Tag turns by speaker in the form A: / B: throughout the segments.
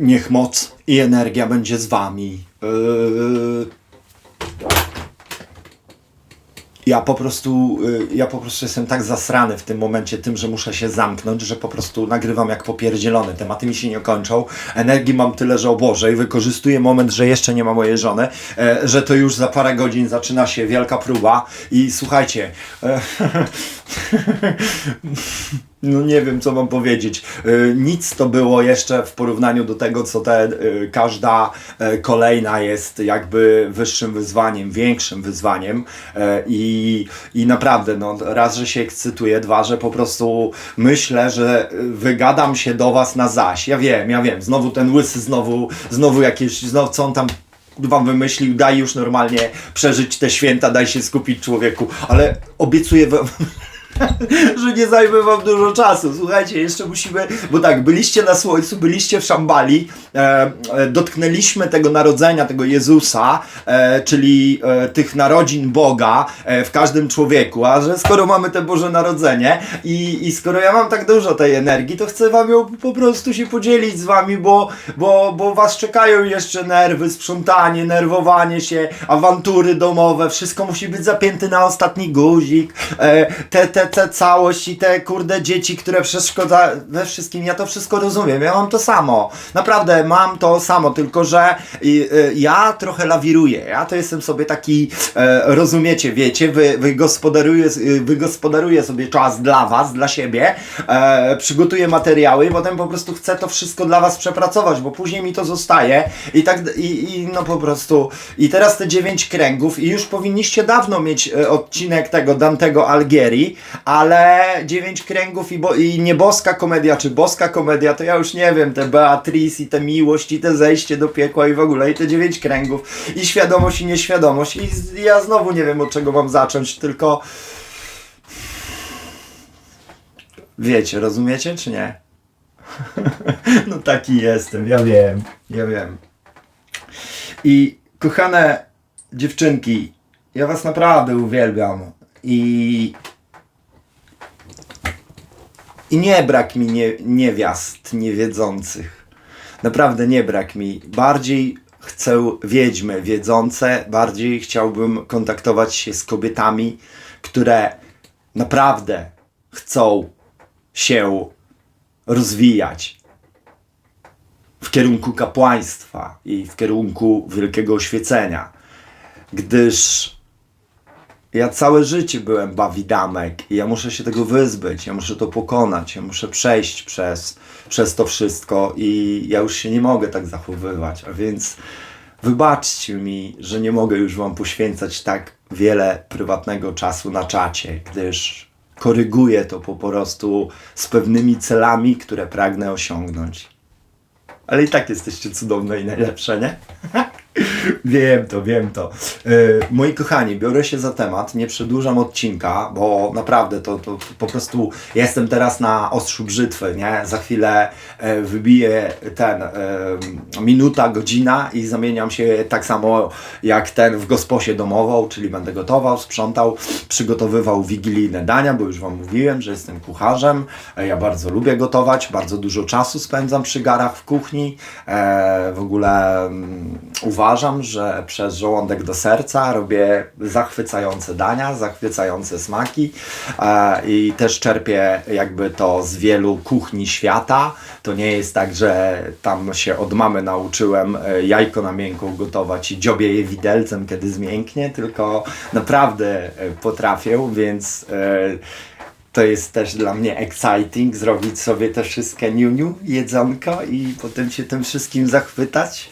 A: Niech moc i energia będzie z wami. Yy... Ja po prostu, yy, ja po prostu jestem tak zasrany w tym momencie tym, że muszę się zamknąć, że po prostu nagrywam jak popierdzielony. Tematy mi się nie kończą. Energii mam tyle, że obłożę i wykorzystuję moment, że jeszcze nie ma mojej żony, e, że to już za parę godzin zaczyna się wielka próba i słuchajcie, e, no nie wiem, co mam powiedzieć. Y, Nic to było jeszcze w porównaniu do tego, co te, y, każda y, kolejna jest jakby wyższym wyzwaniem, większym wyzwaniem i, i naprawdę, no raz, że się ekscytuję, dwa, że po prostu myślę, że wygadam się do Was na zaś. Ja wiem, ja wiem, znowu ten łysy, znowu, znowu jakieś, znowu co on tam wam wymyślił, daj już normalnie przeżyć te święta, daj się skupić człowieku, ale obiecuję wam, że nie zajmę wam dużo czasu. Słuchajcie, jeszcze musimy, bo tak, byliście na słońcu, byliście w Szambali, e, e, dotknęliśmy tego narodzenia, tego Jezusa, e, czyli e, tych narodzin Boga e, w każdym człowieku, a że skoro mamy te Boże Narodzenie i, i skoro ja mam tak dużo tej energii, to chcę wam ją po prostu się podzielić z wami, bo, bo, bo was czekają jeszcze nerwy, sprzątanie, nerwowanie się, awantury domowe, wszystko musi być zapięte na ostatni guzik, e, te, te, te całość i te kurde dzieci, które przeszkodza we wszystkim, ja to wszystko rozumiem, ja mam to samo, naprawdę mam to samo, tylko że y, ja trochę lawiruję, ja to jestem sobie taki, e, rozumiecie, wiecie, wy, wygospodaruję, y, wygospodaruję sobie czas dla was, dla siebie, e, przygotuję materiały i potem po prostu chcę to wszystko dla was przepracować, bo później mi to zostaje i tak, i, i no po prostu, i teraz te dziewięć kręgów i już powinniście dawno mieć e, odcinek tego Dantego Algieri, ale dziewięć kręgów i, bo, i nieboska komedia, czy boska komedia, to ja już nie wiem, te Beatrice i te miłość i te zejście do piekła i w ogóle, i te dziewięć kręgów i świadomość i nieświadomość i ja znowu nie wiem od czego mam zacząć, tylko wiecie, rozumiecie czy nie? no taki jestem, ja wiem, ja wiem. I kochane dziewczynki, ja was naprawdę uwielbiam i i nie brak mi nie, niewiast niewiedzących. Naprawdę nie brak mi. Bardziej chcę wiedźmy wiedzące, bardziej chciałbym kontaktować się z kobietami, które naprawdę chcą się rozwijać w kierunku kapłaństwa i w kierunku wielkiego oświecenia. Gdyż ja całe życie byłem bawidamek i ja muszę się tego wyzbyć, ja muszę to pokonać, ja muszę przejść przez, przez to wszystko i ja już się nie mogę tak zachowywać, a więc wybaczcie mi, że nie mogę już Wam poświęcać tak wiele prywatnego czasu na czacie, gdyż koryguję to po prostu z pewnymi celami, które pragnę osiągnąć. Ale i tak jesteście cudowne i najlepsze, nie? wiem to, wiem to. Yy, moi kochani, biorę się za temat, nie przedłużam odcinka, bo naprawdę to, to po prostu jestem teraz na ostrzu brzytwy, nie? Za chwilę e, wybiję ten e, minuta, godzina i zamieniam się tak samo jak ten w gosposie domową, czyli będę gotował, sprzątał, przygotowywał wigilijne dania, bo już Wam mówiłem, że jestem kucharzem. E, Ja bardzo lubię gotować, bardzo dużo czasu spędzam przy garach w kuchni. E, w ogóle mm, uważam, że przez żołądek do serca robię zachwycające dania, zachwycające smaki e, i też czerpię jakby to z wielu kuchni świata. To nie jest tak, że tam się od mamy nauczyłem e, jajko na miękką gotować i dziobię je widelcem, kiedy zmięknie, tylko naprawdę e, potrafię, więc e, to jest też dla mnie exciting, zrobić sobie te wszystkie niuniu, jedzonko i potem się tym wszystkim zachwytać,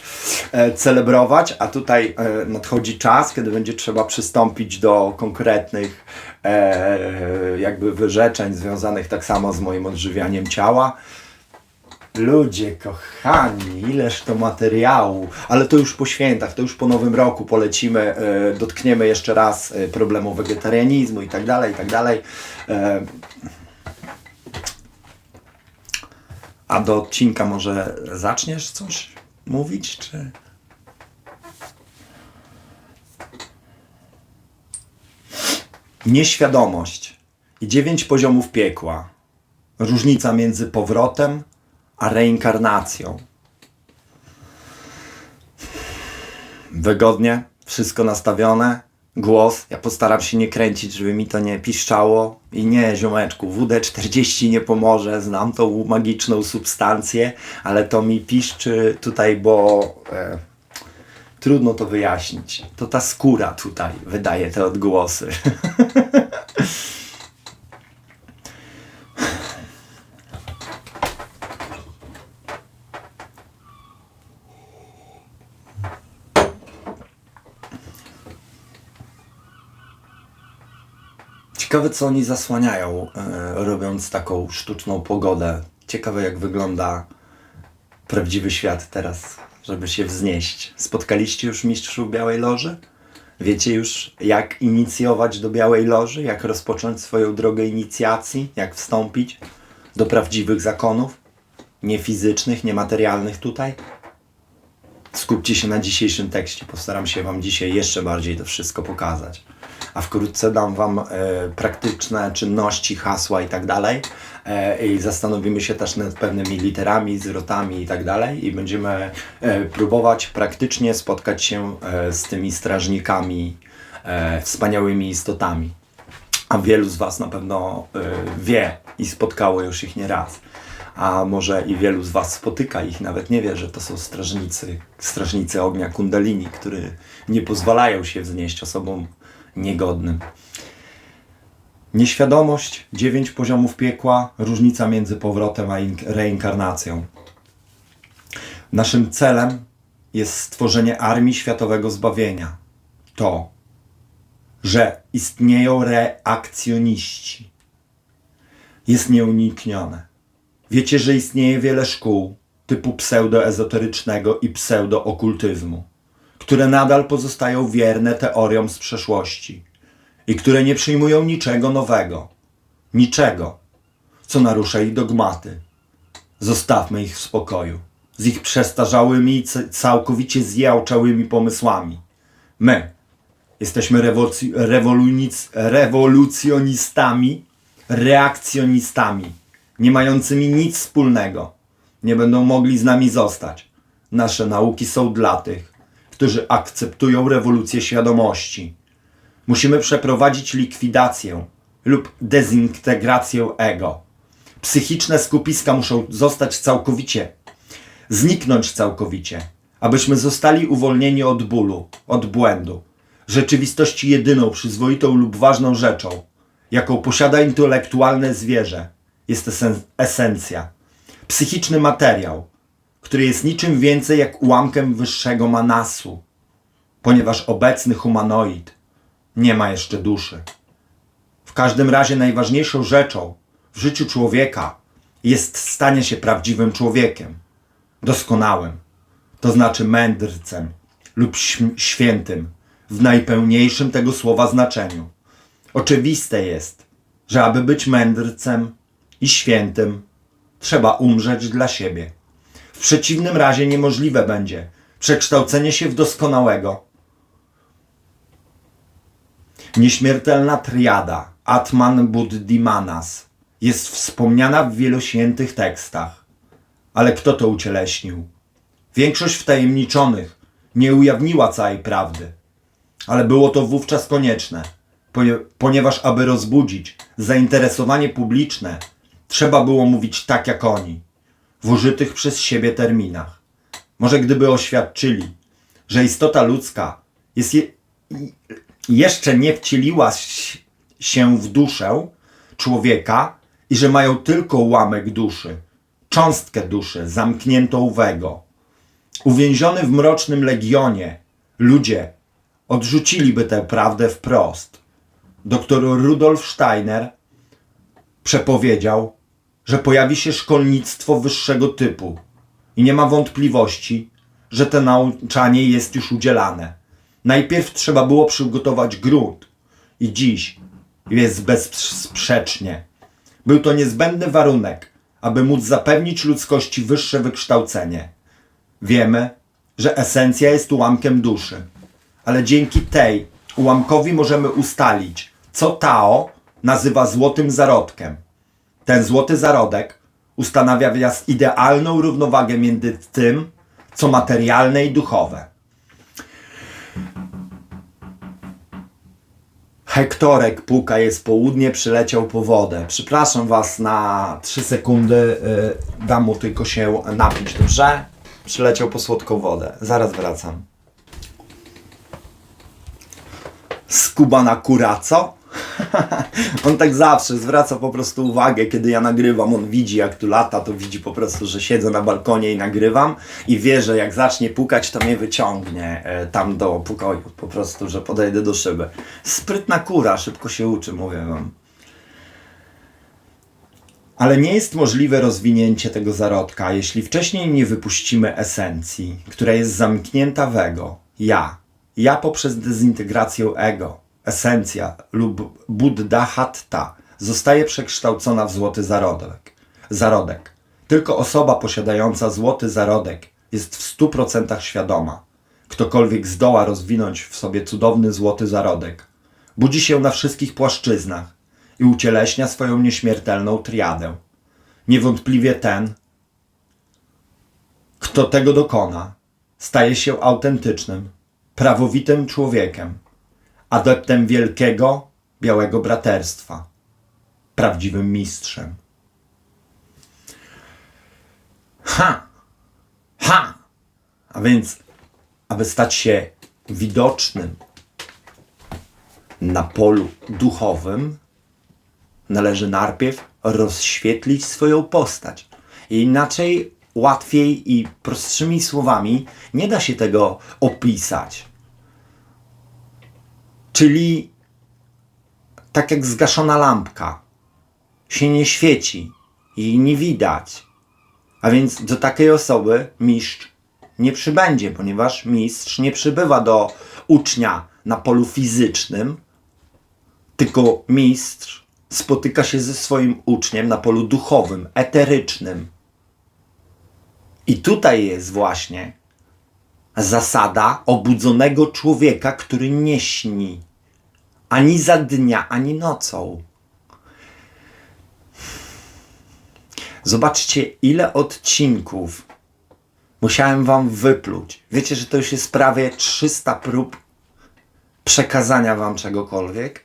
A: e, celebrować, a tutaj e, nadchodzi czas, kiedy będzie trzeba przystąpić do konkretnych e, jakby wyrzeczeń związanych tak samo z moim odżywianiem ciała. Ludzie kochani, ileż to materiału, ale to już po świętach, to już po nowym roku polecimy, e, dotkniemy jeszcze raz e, problemu wegetarianizmu i tak dalej, i tak dalej. E, a do odcinka może zaczniesz coś mówić, czy... Nieświadomość i dziewięć poziomów piekła. Różnica między powrotem a reinkarnacją. Wygodnie, wszystko nastawione, głos. Ja postaram się nie kręcić, żeby mi to nie piszczało. I nie, ziomeczku, WD-40 nie pomoże, znam tą magiczną substancję, ale to mi piszczy tutaj, bo e, trudno to wyjaśnić. To ta skóra tutaj wydaje te odgłosy. Ciekawe, co oni zasłaniają, e, robiąc taką sztuczną pogodę. Ciekawe, jak wygląda prawdziwy świat teraz, żeby się wznieść. Spotkaliście już mistrzów Białej Loży? Wiecie już, jak inicjować do Białej Loży? Jak rozpocząć swoją drogę inicjacji? Jak wstąpić do prawdziwych zakonów? Nie fizycznych, niematerialnych tutaj? Skupcie się na dzisiejszym tekście. Postaram się Wam dzisiaj jeszcze bardziej to wszystko pokazać. A wkrótce dam Wam e, praktyczne czynności, hasła i tak dalej. E, I zastanowimy się też nad pewnymi literami, zwrotami i tak dalej. I będziemy e, próbować praktycznie spotkać się e, z tymi strażnikami, wspaniałymi istotami. A wielu z Was na pewno wie i spotkało już ich nieraz. A może i wielu z Was spotyka ich, nawet nie wie, że to są strażnicy, strażnicy ognia Kundalini, którzy nie pozwalają się wznieść osobom niegodnym. Nieświadomość, dziewięć poziomów piekła, różnica między powrotem a ink- reinkarnacją. Naszym celem jest stworzenie armii światowego zbawienia. To, że istnieją reakcjoniści. Jest nieuniknione. Wiecie, że istnieje wiele szkół typu pseudoezoterycznego i pseudookultyzmu, które nadal pozostają wierne teoriom z przeszłości i które nie przyjmują niczego nowego, niczego, co narusza ich dogmaty. Zostawmy ich w spokoju z ich przestarzałymi całkowicie zjałczałymi pomysłami. My, Jesteśmy rewoluc- rewolucjonistami, reakcjonistami, nie mającymi nic wspólnego. Nie będą mogli z nami zostać. Nasze nauki są dla tych, którzy akceptują rewolucję świadomości. Musimy przeprowadzić likwidację lub dezintegrację ego. Psychiczne skupiska muszą zostać całkowicie zniknąć całkowicie, abyśmy zostali uwolnieni od bólu, od błędu, rzeczywistości jedyną, przyzwoitą lub ważną rzeczą, jaką posiada intelektualne zwierzę, jest esen- esencja, psychiczny materiał, który jest niczym więcej jak ułamkiem wyższego manasu, ponieważ obecny humanoid nie ma jeszcze duszy. W każdym razie najważniejszą rzeczą w życiu człowieka jest stanie się prawdziwym człowiekiem, doskonałym, to znaczy mędrcem lub świętym w najpełniejszym tego słowa znaczeniu. Oczywiste jest, że aby być mędrcem i świętym, trzeba umrzeć dla siebie. Przeciwnym razie niemożliwe będzie przekształcenie się w doskonałego. Nieśmiertelna triada Atman Buddhimanas jest wspomniana w wielu świętych tekstach. Ale kto to ucieleśnił? Większość wtajemniczonych nie ujawniła całej prawdy, ale było to wówczas konieczne, ponie- ponieważ aby rozbudzić zainteresowanie publiczne, trzeba było mówić tak jak oni, w użytych przez siebie terminach. Może gdyby oświadczyli, że istota ludzka jest je, jeszcze nie wcieliła się w duszę człowieka i że mają tylko ułamek duszy, cząstkę duszy zamkniętą w ego. Uwięziony w mrocznym legionie, ludzie odrzuciliby tę prawdę wprost. Doktor Rudolf Steiner przepowiedział, że pojawi się szkolnictwo wyższego typu i nie ma wątpliwości, że to nauczanie jest już udzielane. Najpierw trzeba było przygotować grunt i dziś jest bezsprzecznie. Był to niezbędny warunek, aby móc zapewnić ludzkości wyższe wykształcenie. Wiemy, że esencja jest ułamkiem duszy, ale dzięki tej ułamkowi możemy ustalić, co Tao nazywa złotym zarodkiem. Ten złoty zarodek ustanawia w nas idealną równowagę między tym, co materialne i duchowe. Hektorek puka, jest południe, przyleciał po wodę. Przepraszam Was na 3 sekundy, yy, dam mu tylko się napić, dobrze? Przyleciał po słodką wodę. Zaraz wracam. Skuba na kuraco? on tak zawsze zwraca po prostu uwagę, kiedy ja nagrywam. On widzi, jak tu lata, to widzi po prostu, że siedzę na balkonie i nagrywam i wie, że jak zacznie pukać, to mnie wyciągnie e, tam do pokoju. Po prostu, że podejdę do szyby. Sprytna kura, szybko się uczy, mówię wam. Ale nie jest możliwe rozwinięcie tego zarodka, jeśli wcześniej nie wypuścimy esencji, która jest zamknięta w ego, ja. Ja poprzez dezintegrację ego, esencja lub buddhahatta zostaje przekształcona w złoty zarodek. zarodek. Tylko osoba posiadająca złoty zarodek jest w 100% świadoma. Ktokolwiek zdoła rozwinąć w sobie cudowny złoty zarodek, budzi się na wszystkich płaszczyznach i ucieleśnia swoją nieśmiertelną triadę. Niewątpliwie ten, kto tego dokona, staje się autentycznym, prawowitym człowiekiem, adeptem wielkiego, białego braterstwa, prawdziwym mistrzem. Ha! Ha! A więc, aby stać się widocznym na polu duchowym, należy najpierw rozświetlić swoją postać. I inaczej, łatwiej i prostszymi słowami nie da się tego opisać. Czyli tak jak zgaszona lampka się nie świeci i nie widać. A więc do takiej osoby mistrz nie przybędzie, ponieważ mistrz nie przybywa do ucznia na polu fizycznym, tylko mistrz spotyka się ze swoim uczniem na polu duchowym, eterycznym. I tutaj jest właśnie zasada obudzonego człowieka, który nie śni ani za dnia, ani nocą. Zobaczcie, ile odcinków musiałem wam wypluć. Wiecie, że to już jest prawie 300 prób przekazania wam czegokolwiek?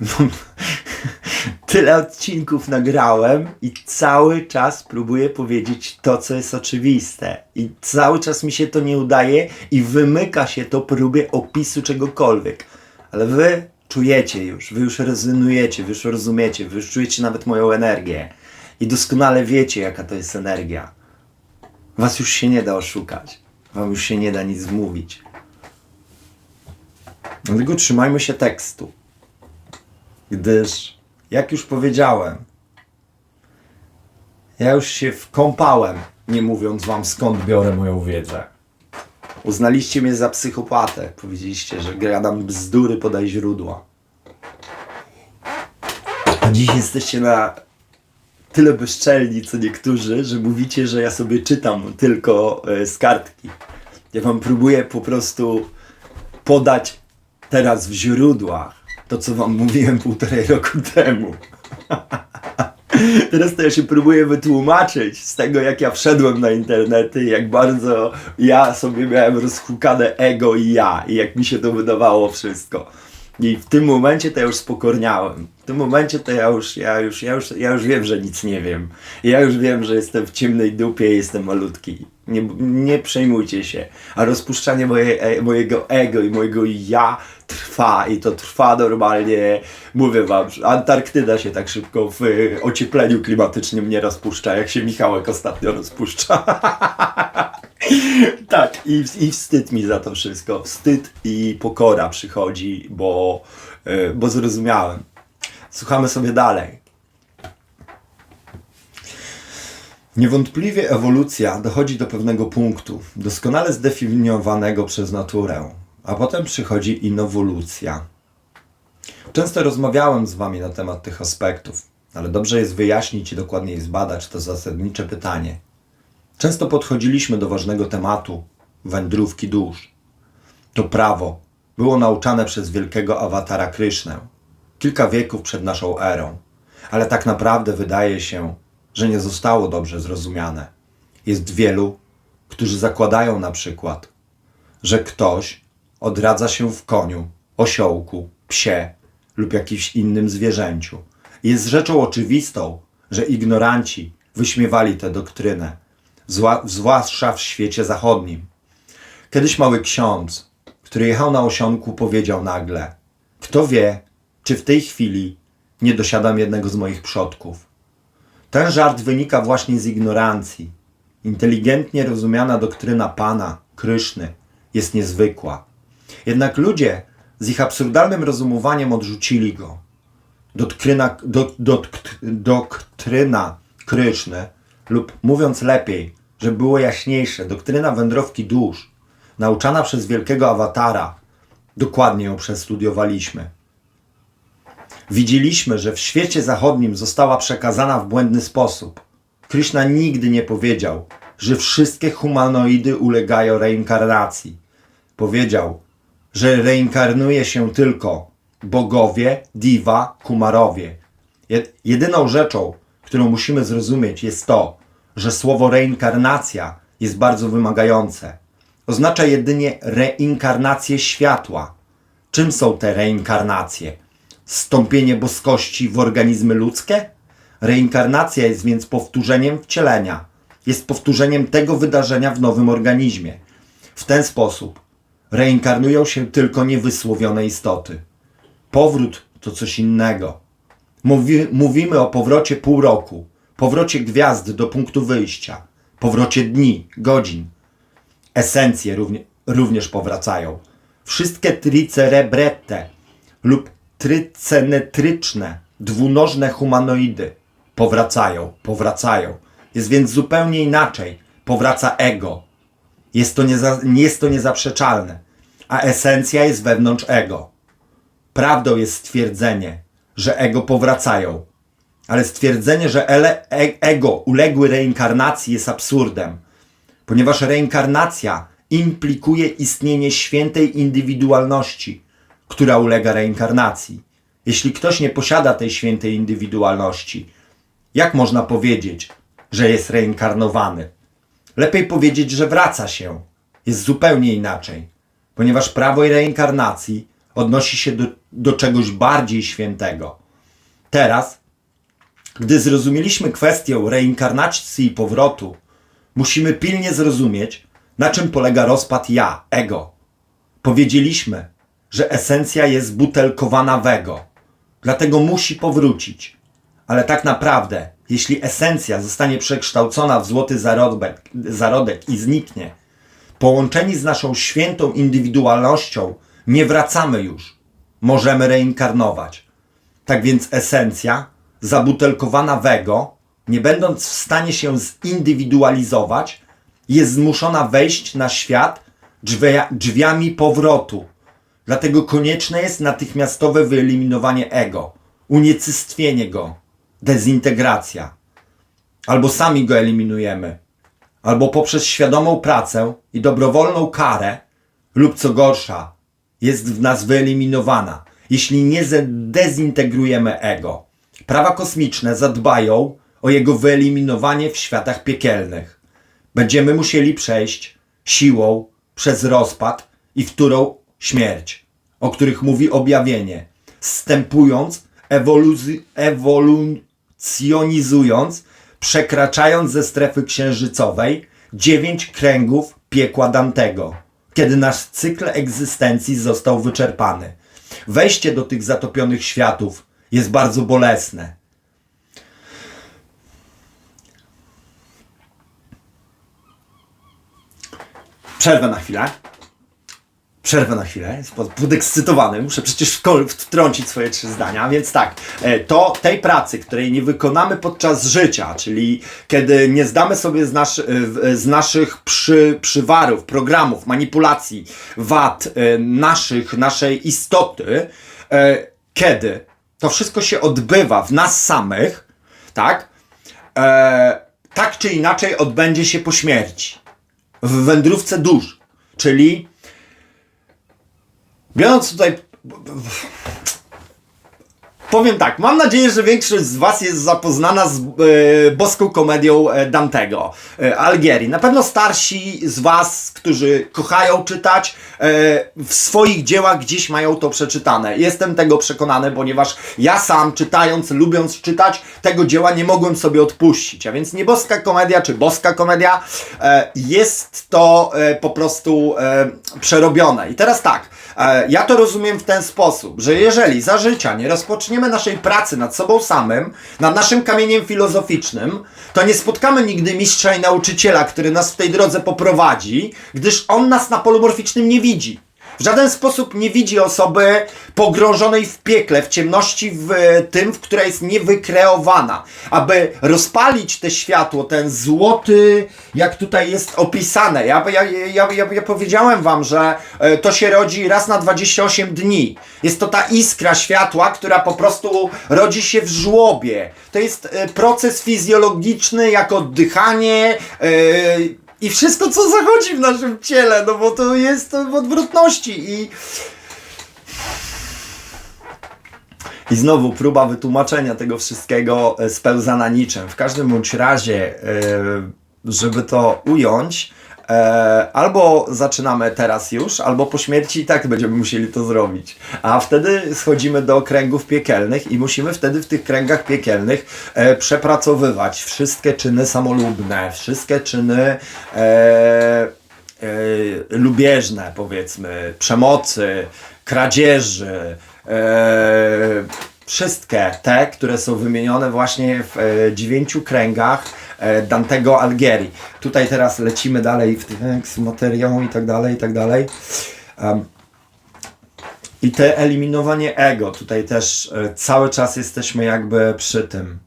A: Tyle odcinków nagrałem i cały czas próbuję powiedzieć to, co jest oczywiste. I cały czas mi się to nie udaje i wymyka się to próbie opisu czegokolwiek. Ale wy czujecie już, wy już rezonujecie, wy już rozumiecie, wy już czujecie nawet moją energię. I doskonale wiecie, jaka to jest energia. Was już się nie da oszukać. Wam już się nie da nic wmówić. Dlatego trzymajmy się tekstu. Gdyż, jak już powiedziałem, ja już się wkąpałem, nie mówiąc wam skąd biorę moją wiedzę. Uznaliście mnie za psychopatę. Powiedzieliście, że gadam bzdury podaj źródła. A dziś jesteście na tyle bezczelni, co niektórzy, że mówicie, że ja sobie czytam tylko e, z kartki. Ja wam próbuję po prostu podać teraz w źródłach to, co wam mówiłem półtorej roku temu. Teraz to ja się próbuję wytłumaczyć z tego, jak ja wszedłem na internety, jak bardzo ja sobie miałem rozhukane ego i ja, i jak mi się to wydawało wszystko. I w tym momencie to ja już spokorniałem. W tym momencie to ja już, ja już, ja już, ja już wiem, że nic nie wiem. Ja już wiem, że jestem w ciemnej dupie i jestem malutki. Nie, nie przejmujcie się. A rozpuszczanie moje, e, mojego ego i mojego ja trwa i to trwa normalnie. Mówię wam, Antarktyda się tak szybko w ociepleniu klimatycznym nie rozpuszcza, jak się Michałek ostatnio rozpuszcza. tak, i, i wstyd mi za to wszystko. Wstyd i pokora przychodzi, bo, yy, bo zrozumiałem. Słuchamy sobie dalej. Niewątpliwie ewolucja dochodzi do pewnego punktu, doskonale zdefiniowanego przez naturę, a potem przychodzi inowolucja. Często rozmawiałem z Wami na temat tych aspektów, ale dobrze jest wyjaśnić i dokładniej zbadać to zasadnicze pytanie. Często podchodziliśmy do ważnego tematu wędrówki dusz. To prawo było nauczane przez wielkiego awatara Krysznę kilka wieków przed naszą erą, ale tak naprawdę wydaje się, że nie zostało dobrze zrozumiane. Jest wielu, którzy zakładają na przykład, że ktoś odradza się w koniu, osiołku, psie lub jakimś innym zwierzęciu. Jest rzeczą oczywistą, że ignoranci wyśmiewali tę doktrynę, zwłaszcza w świecie zachodnim. Kiedyś mały ksiądz, który jechał na osionku, powiedział nagle: Kto wie, czy w tej chwili nie dosiadam jednego z moich przodków. Ten żart wynika właśnie z ignorancji. Inteligentnie rozumiana doktryna Pana, Kryszny, jest niezwykła. Jednak ludzie z ich absurdalnym rozumowaniem odrzucili go. Doktryna, do, dokt, doktryna Kryszny, lub mówiąc lepiej, żeby było jaśniejsze, doktryna wędrowki dusz, nauczana przez wielkiego awatara, dokładnie ją przestudiowaliśmy. Widzieliśmy, że w świecie zachodnim została przekazana w błędny sposób. Krishna nigdy nie powiedział, że wszystkie humanoidy ulegają reinkarnacji. Powiedział, że reinkarnuje się tylko bogowie, diwa, kumarowie. Je- Jedyną rzeczą, którą musimy zrozumieć, jest to, że słowo reinkarnacja jest bardzo wymagające. Oznacza jedynie reinkarnację światła. Czym są te reinkarnacje? Stąpienie boskości w organizmy ludzkie? Reinkarnacja jest więc powtórzeniem wcielenia. Jest powtórzeniem tego wydarzenia w nowym organizmie. W ten sposób reinkarnują się tylko niewysłowione istoty. Powrót to coś innego. Mówi, mówimy o powrocie pół roku, powrocie gwiazd do punktu wyjścia, powrocie dni, godzin. Esencje równie, również powracają. Wszystkie tricerebrette lub trycenetryczne, dwunożne humanoidy powracają, powracają. Jest więc zupełnie inaczej. Powraca ego. Jest to, nieza, jest to niezaprzeczalne. A esencja jest wewnątrz ego. Prawdą jest stwierdzenie, że ego powracają. Ale stwierdzenie, że ele, e, ego uległy reinkarnacji jest absurdem, ponieważ reinkarnacja implikuje istnienie świętej indywidualności, która ulega reinkarnacji. Jeśli ktoś nie posiada tej świętej indywidualności, jak można powiedzieć, że jest reinkarnowany? Lepiej powiedzieć, że wraca się. Jest zupełnie inaczej, ponieważ prawo reinkarnacji odnosi się do, do czegoś bardziej świętego. Teraz, gdy zrozumieliśmy kwestię reinkarnacji i powrotu, musimy pilnie zrozumieć, na czym polega rozpad ja, ego. Powiedzieliśmy, że esencja jest butelkowana w ego, dlatego musi powrócić. Ale tak naprawdę, jeśli esencja zostanie przekształcona w złoty zarodek, zarodek i zniknie, połączeni z naszą świętą indywidualnością, nie wracamy już. Możemy reinkarnować. Tak więc esencja, zabutelkowana w ego, nie będąc w stanie się zindywidualizować, jest zmuszona wejść na świat drzwia, drzwiami powrotu. Dlatego konieczne jest natychmiastowe wyeliminowanie ego, unicestwienie go, dezintegracja. Albo sami go eliminujemy, albo poprzez świadomą pracę i dobrowolną karę, lub co gorsza, jest w nas wyeliminowana, jeśli nie dezintegrujemy ego. Prawa kosmiczne zadbają o jego wyeliminowanie w światach piekielnych. Będziemy musieli przejść siłą przez rozpad i wtórą śmierć, o których mówi objawienie, zstępując, ewoluzy- ewolucjonizując, przekraczając ze strefy księżycowej dziewięć kręgów piekła Dantego, kiedy nasz cykl egzystencji został wyczerpany. Wejście do tych zatopionych światów jest bardzo bolesne. Przerwę na chwilę. Przerwę na chwilę, podekscytowany, muszę przecież wtrącić swoje trzy zdania, więc tak, e, to tej pracy, której nie wykonamy podczas życia, czyli kiedy nie zdamy sobie z, nasz, e, w- z naszych przy, przywarów, programów, manipulacji, wad e, naszych, naszej istoty, e, kiedy to wszystko się odbywa w nas samych, tak, e, tak czy inaczej odbędzie się po śmierci. W wędrówce dusz, czyli biorąc tutaj Powiem tak, mam nadzieję, że większość z Was jest zapoznana z e, boską komedią e, Dantego, e, Algieri. Na pewno starsi z Was, którzy kochają czytać, e, w swoich dziełach gdzieś mają to przeczytane. Jestem tego przekonany, ponieważ ja sam czytając, lubiąc czytać, tego dzieła nie mogłem sobie odpuścić. A więc nie boska komedia, czy boska komedia, e, jest to e, po prostu e, przerobione. I teraz tak, ja to rozumiem w ten sposób, że jeżeli za życia nie rozpoczniemy naszej pracy nad sobą samym, nad naszym kamieniem filozoficznym, to nie spotkamy nigdy mistrza i nauczyciela, który nas w tej drodze poprowadzi, gdyż on nas na polu morficznym nie widzi. W żaden sposób nie widzi osoby pogrążonej w piekle, w ciemności, w e, tym, w która jest niewykreowana. Aby rozpalić te światło, ten złoty, jak tutaj jest opisane. Ja, ja, ja, ja, ja powiedziałem wam, że e, to się rodzi raz na 28 dni. Jest to ta iskra światła, która po prostu rodzi się w żłobie. To jest e, proces fizjologiczny, jak oddychanie. e, i wszystko, co zachodzi w naszym ciele, no bo to jest w odwrotności i... I znowu próba wytłumaczenia tego wszystkiego e, spełza na niczym. W każdym bądź razie, e, żeby to ująć, e, albo zaczynamy teraz już, albo po śmierci i tak będziemy musieli to zrobić. A wtedy schodzimy do kręgów piekielnych i musimy wtedy w tych kręgach piekielnych e, przepracowywać wszystkie czyny samolubne, wszystkie czyny e, e, lubieżne, powiedzmy, przemocy, kradzieży, e, wszystkie te, które są wymienione właśnie w e, dziewięciu kręgach e, Dantego Algieri. Tutaj teraz lecimy dalej w tych z materią i tak dalej, i tak dalej. Em, I te eliminowanie ego, tutaj też e, cały czas jesteśmy jakby przy tym.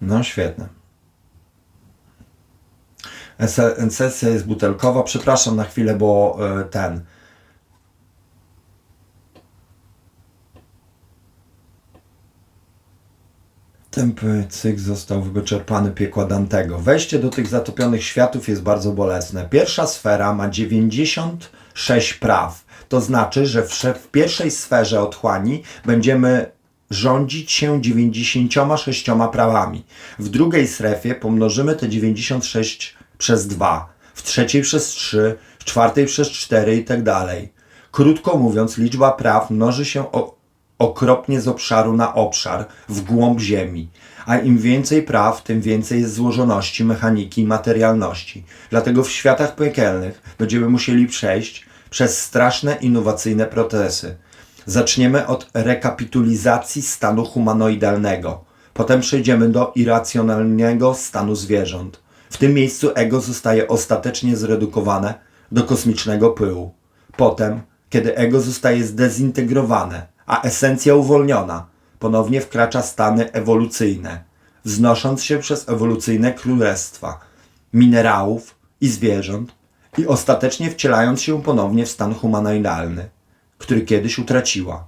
A: No świetne. Sesja jest butelkowa. Przepraszam na chwilę, bo e, ten. Ten cyk został wyczerpany piekła Dantego. Wejście do tych zatopionych światów jest bardzo bolesne. Pierwsza sfera ma 96 praw. To znaczy, że w pierwszej sferze otchłani będziemy rządzić się 96 prawami. W drugiej strefie pomnożymy te 96 przez 2, w trzeciej przez 3, w czwartej przez 4 i tak dalej. Krótko mówiąc, liczba praw mnoży się o, okropnie z obszaru na obszar, w głąb ziemi. A im więcej praw, tym więcej jest złożoności, mechaniki i materialności. Dlatego w światach piekielnych będziemy musieli przejść przez straszne innowacyjne procesy. Zaczniemy od rekapitulizacji stanu humanoidalnego. Potem przejdziemy do irracjonalnego stanu zwierząt. W tym miejscu ego zostaje ostatecznie zredukowane do kosmicznego pyłu. Potem, kiedy ego zostaje zdezintegrowane, a esencja uwolniona, ponownie wkracza stany ewolucyjne, wznosząc się przez ewolucyjne królestwa minerałów i zwierząt i ostatecznie wcielając się ponownie w stan humanoidalny, który kiedyś utraciła.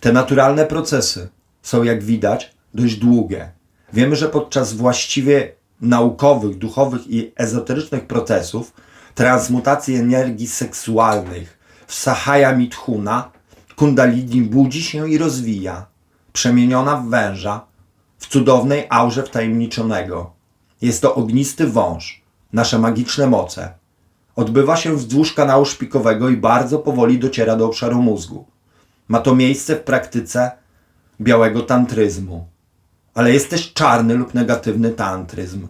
A: Te naturalne procesy są, jak widać, dość długie. Wiemy, że podczas właściwie naukowych, duchowych i ezoterycznych procesów transmutacji energii seksualnych w Sahaya Mithuna Kundalini budzi się i rozwija, przemieniona w węża, w cudownej aurze wtajemniczonego. Jest to ognisty wąż, nasze magiczne moce. Odbywa się wzdłuż kanału szpikowego i bardzo powoli dociera do obszaru mózgu. Ma to miejsce w praktyce białego tantryzmu. Ale jest też czarny lub negatywny tantryzm,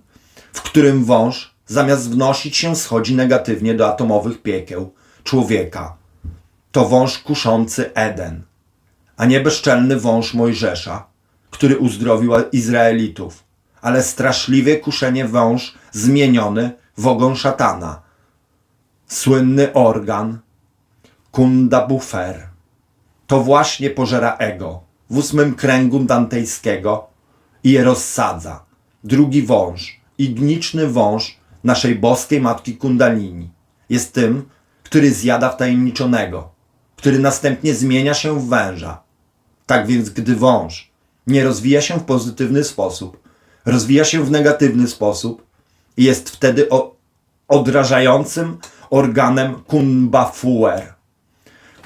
A: w którym wąż zamiast wnosić się schodzi negatywnie do atomowych piekieł człowieka. To wąż kuszący Eden, a nie bezczelny wąż Mojżesza, który uzdrowił Izraelitów, ale straszliwie kuszenie wąż zmieniony w ogon szatana. Słynny organ Kunda Bufer. To właśnie pożera ego w ósmym kręgu dantejskiego i je rozsadza. Drugi wąż, igniczny wąż naszej boskiej matki Kundalini, jest tym, który zjada wtajemniczonego, który następnie zmienia się w węża. Tak więc, gdy wąż nie rozwija się w pozytywny sposób, rozwija się w negatywny sposób i jest wtedy odrażającym organem Kunbafuer.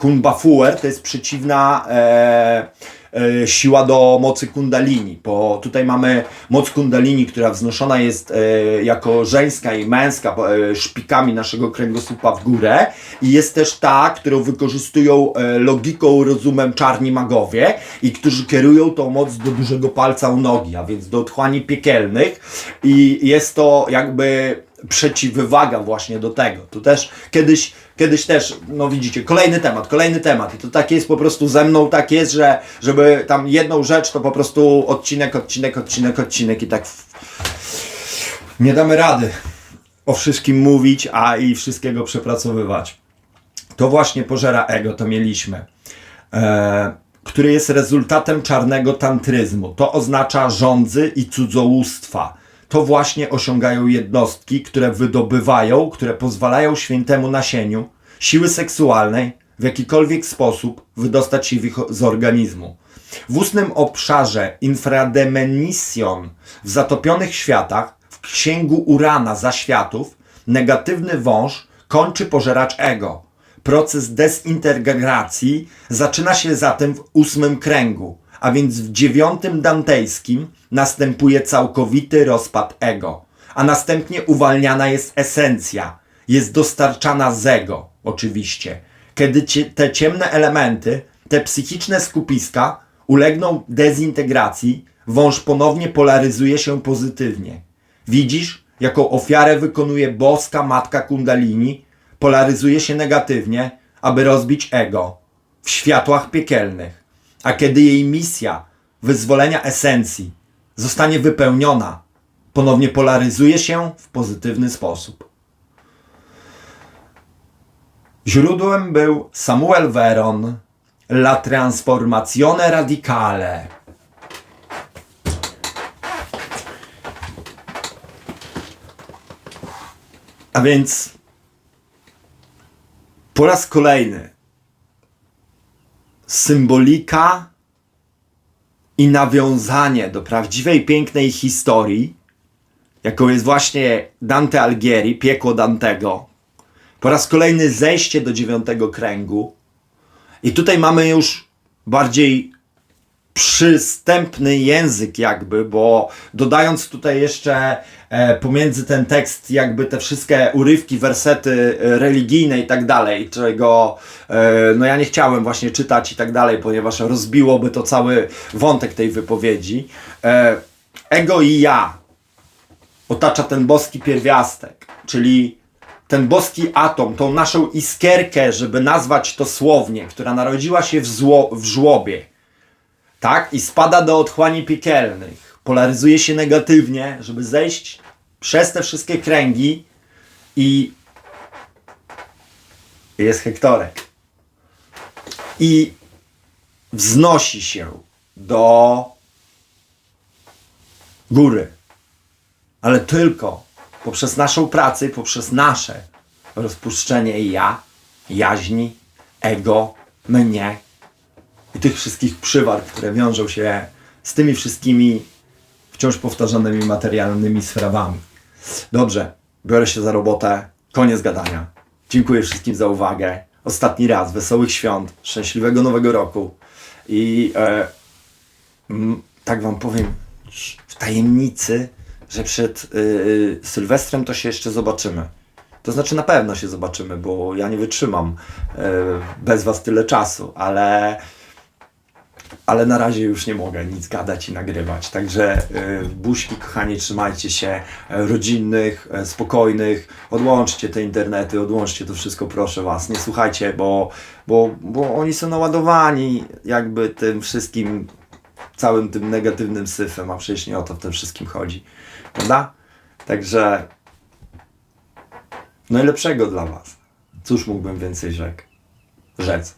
A: Kunbafuer to jest przeciwna e, e, siła do mocy kundalini, bo tutaj mamy moc kundalini, która wznoszona jest e, jako żeńska i męska e, szpikami naszego kręgosłupa w górę i jest też ta, którą wykorzystują e, logiką, rozumem czarni magowie i którzy kierują tą moc do dużego palca u nogi, a więc do otchłani piekielnych i jest to jakby przeciwwaga właśnie do tego. Tu też kiedyś, kiedyś też, no widzicie, kolejny temat, kolejny temat i to tak jest po prostu ze mną, tak jest, że żeby tam jedną rzecz, to po prostu odcinek, odcinek, odcinek, odcinek i tak w... nie damy rady o wszystkim mówić, a i wszystkiego przepracowywać. To właśnie pożera ego, to mieliśmy. E, który jest rezultatem czarnego tantryzmu. To oznacza rządzy i cudzołóstwa. To właśnie osiągają jednostki, które wydobywają, które pozwalają świętemu nasieniu siły seksualnej w jakikolwiek sposób wydostać się ich, z organizmu. W ustnym obszarze infrademension w zatopionych światach, w księgu Urana zaświatów, negatywny wąż kończy pożeracz ego. Proces dezintegracji zaczyna się zatem w ósmym kręgu, a więc w dziewiątym dantejskim następuje całkowity rozpad ego, a następnie uwalniana jest esencja, jest dostarczana z ego, oczywiście. Kiedy te ciemne elementy, te psychiczne skupiska ulegną dezintegracji, wąż ponownie polaryzuje się pozytywnie. Widzisz, jaką ofiarę wykonuje boska matka Kundalini, polaryzuje się negatywnie, aby rozbić ego w światłach piekielnych. A kiedy jej misja wyzwolenia esencji zostanie wypełniona, ponownie polaryzuje się w pozytywny sposób. Źródłem był Samuel Veron, La Transformazione Radicale. A więc po raz kolejny symbolika i nawiązanie do prawdziwej, pięknej historii, jaką jest właśnie Dante Algieri, piekło Dantego. Po raz kolejny zejście do dziewiątego kręgu. I tutaj mamy już bardziej przystępny język jakby, bo dodając tutaj jeszcze e, pomiędzy ten tekst jakby te wszystkie urywki, wersety e, religijne i tak dalej, czego e, no ja nie chciałem właśnie czytać i tak dalej, ponieważ rozbiłoby to cały wątek tej wypowiedzi. Ego i ja otacza ten boski pierwiastek, czyli ten boski atom, tą naszą iskierkę, żeby nazwać to słownie, która narodziła się w, zło, w żłobie tak? I spada do otchłani piekielnych. Polaryzuje się negatywnie, żeby zejść przez te wszystkie kręgi i jest hektorek. I wznosi się do góry. Ale tylko poprzez naszą pracę poprzez nasze rozpuszczenie ja, jaźni, ego, mnie, i tych wszystkich przywar, które wiążą się z tymi wszystkimi wciąż powtarzanymi materialnymi sprawami. Dobrze, biorę się za robotę. Koniec gadania. Dziękuję wszystkim za uwagę. Ostatni raz, wesołych świąt, szczęśliwego nowego roku. I e, m, tak Wam powiem w tajemnicy, że przed y, Sylwestrem to się jeszcze zobaczymy. To znaczy na pewno się zobaczymy, bo ja nie wytrzymam y, bez Was tyle czasu, ale ale na razie już nie mogę nic gadać i nagrywać. Także y, buźki, kochani, trzymajcie się e, rodzinnych, e, spokojnych, odłączcie te internety, odłączcie to wszystko, proszę Was. Nie słuchajcie, bo, bo, bo oni są naładowani jakby tym wszystkim, całym tym negatywnym syfem, a przecież nie o to w tym wszystkim chodzi. Prawda? Także najlepszego dla Was. Cóż mógłbym więcej rzek, rzec.